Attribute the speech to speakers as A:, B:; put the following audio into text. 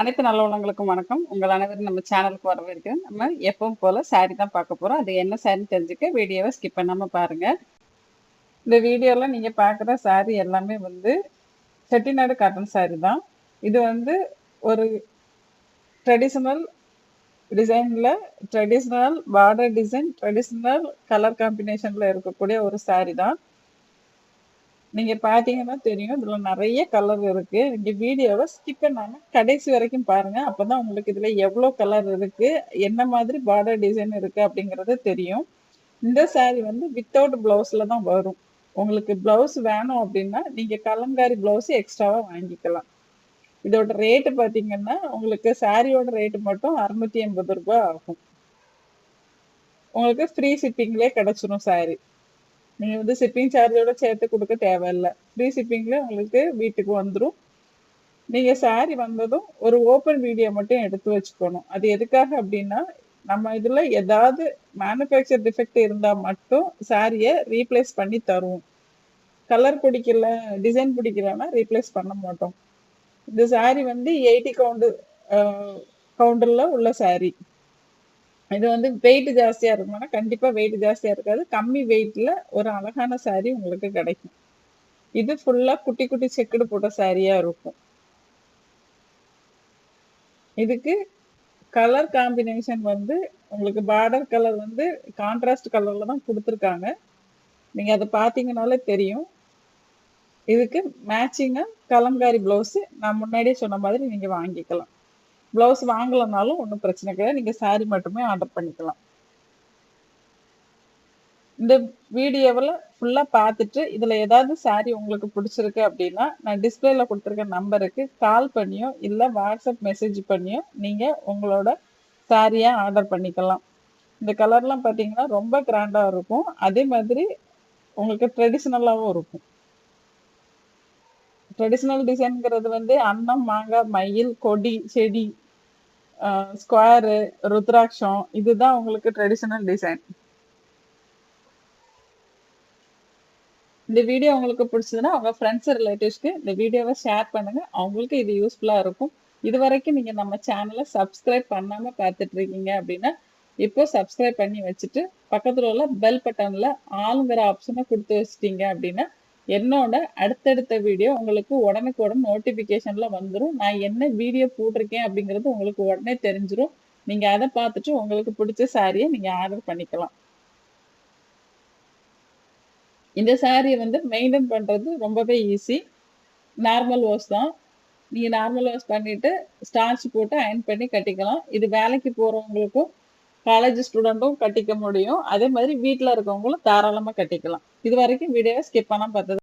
A: அனைத்து நல்லவனங்களுக்கும் வணக்கம். உங்கள் அனைவரும் நம்ம சேனலுக்கு வரவேற்கிறேன். நம்ம எப்பவும் போல சாரி தான் பார்க்க போறோம். அது என்ன சாரின்னு தெரிஞ்சுக்க வீடியோவை ஸ்கிப் பண்ணாம பாருங்க. இந்த வீடியோல நீங்க பார்க்குற சாரி எல்லாமே வந்து செட்டிநாடு காட்டன் சாரி தான். இது வந்து ஒரு ட்ரெடிஷ்னல் டிசைனில் traditional border design traditional colour காம்பினேஷனில் இருக்கக்கூடிய ஒரு சாரி தான். நீங்க பாத்தீங்கன்னா தெரியும். இதுல நிறைய கலர் இருக்கு. நீங்க வீடியோவை ஸ்கிப் பண்ணாம கடைசி வரைக்கும் பாருங்க. அப்பதான் உங்களுக்கு இதுல எவ்வளவு கலர் இருக்கு என்ன மாதிரி பார்டர் டிசைன் இருக்கு அப்படிங்கறது தெரியும். இந்த saree வந்து வித்தவுட் பிளவுஸ்ல தான் வரும். உங்களுக்கு பிளவுஸ் வேணும் அப்படின்னா நீங்க கலங்காரி பிளவுஸ் எக்ஸ்ட்ராவா வாங்கிக்கலாம். இதோட ரேட்டு பாத்தீங்கன்னா உங்களுக்கு சாரியோட ரேட்டு மட்டும் அறுநூத்தி எண்பது ரூபாய் ஆகும். உங்களுக்கு ஃப்ரீ ஷிப்பிங்லேயே கிடைச்சிரும் சாரி நீங்க வந்து ஷிப்பிங் சார்ஜோட சேர்த்து கொடுக்க தேவையில்லை. ஃப்ரீ ஷிப்பிங்ல உங்களுக்கு வீட்டுக்கு வந்துடும் நீங்க சாரி வந்ததும் ஒரு ஓப்பன் வீடியோ மட்டும் எடுத்து வச்சுக்கணும். அது எதுக்காக அப்படின்னா நம்ம இதுல ஏதாவது மேனுஃபேக்சர் டிஃபெக்ட் இருந்தா மட்டும் சாரியை ரீப்ளேஸ் பண்ணி தருவோம். கலர் பிடிக்கல டிசைன் பிடிக்கலன்னா ரீப்ளேஸ் பண்ண மாட்டோம். இந்த சாரி வந்து எயிட்டி கவுண்டு கவுண்டர்ல உள்ள சாரி இது வந்து வெயிட் ஜாஸ்தியா இருக்குமானா கண்டிப்பா வெயிட் ஜாஸ்தியா இருக்காது. கம்மி வெயிட்ல ஒரு அழகான saree உங்களுக்கு கிடைக்கும். இது ஃபுல்லா குட்டி குட்டி செக்குடு போட்ட சாரியா இருக்கும். இதுக்கு கலர் காம்பினேஷன் வந்து உங்களுக்கு பார்டர் கலர் வந்து கான்ட்ராஸ்ட் கலர்ல தான் கொடுத்துருக்காங்க. நீங்க அதை பார்த்தீங்கனாலே தெரியும். இதுக்கு மேட்சிங்காக கலம்காரி பிளவுஸ் நான் முன்னாடியே சொன்ன மாதிரி நீங்க வாங்கிக்கலாம். பிளவுஸ் வாங்கலைனாலும் ஒன்றும் பிரச்சனை கிடையாது. நீங்கள் saree மட்டுமே ஆர்டர் பண்ணிக்கலாம். இந்த வீடியோவில் ஃபுல்லாக பார்த்துட்டு இதில் ஏதாவது saree உங்களுக்கு பிடிச்சிருக்கு அப்படின்னா நான் டிஸ்பிளேல கொடுத்துருக்க நம்பருக்கு கால் பண்ணியோ இல்லை வாட்ஸ்அப் மெசேஜ் பண்ணியோ நீங்கள் உங்களோட சாரியை ஆர்டர் பண்ணிக்கலாம். இந்த கலர்லாம் பார்த்தீங்கன்னா ரொம்ப கிராண்டாக இருக்கும். அதே மாதிரி உங்களுக்கு ட்ரெடிஷ்னலாகவும் இருக்கும். ட்ரெடிஷ்னல் டிசைன்ங்கிறது வந்து அன்னம் மாங்காய் மயில் கொடி செடி ஸ்கொயரு ருத்ராட்சம். இதுதான் உங்களுக்கு ட்ரெடிஷ்னல் டிசைன் இந்த வீடியோ உங்களுக்கு பிடிச்சதுன்னா உங்க ஃப்ரெண்ட்ஸ் ரிலேட்டிவ்ஸ்க்கு இந்த வீடியோவை ஷேர் பண்ணுங்க. அவங்களுக்கு இது யூஸ்ஃபுல்லா இருக்கும். இது வரைக்கும் நீங்க நம்ம சேனலை சப்ஸ்கிரைப் பண்ணாம பார்த்துட்டு இருக்கீங்க அப்படின்னா இப்போ சப்ஸ்கிரைப் பண்ணி வச்சுட்டு பக்கத்துல உள்ள பெல் பட்டன்ல ஆளுங்கிற ஆப்ஷனை கொடுத்து வச்சிட்டீங்க அப்படின்னா என்னோட அடுத்தடுத்த வீடியோ உங்களுக்கு உடனுக்குடன் நோட்டிபிகேஷன்ல வந்துடும் நான் என்ன வீடியோ போட்டிருக்கேன் அப்படிங்கிறது உங்களுக்கு உடனே தெரிஞ்சிடும் நீங்க அதை பார்த்துட்டு உங்களுக்கு பிடிச்ச சாரியை நீங்க ஆர்டர் பண்ணிக்கலாம். இந்த சாரியை வந்து மெயின்டைன் பண்ணுறது ரொம்பவே ஈஸி நார்மல் வாஷ் தான். நீங்கள் நார்மல் வாஷ் பண்ணிவிட்டு ஸ்டார்ச் போட்டு அயன் பண்ணி கட்டிக்கலாம். இது வேலைக்கு போகிறவங்களுக்கும் காலேஜ் ஸ்டூடெண்ட்டும் கட்டிக்க முடியும். அதே மாதிரி வீட்டில் இருக்கவங்களும் தாராளமாக கட்டிக்கலாம். இது வரைக்கும் வீடியோவை ஸ்கிப் பண்ணால் பார்த்தது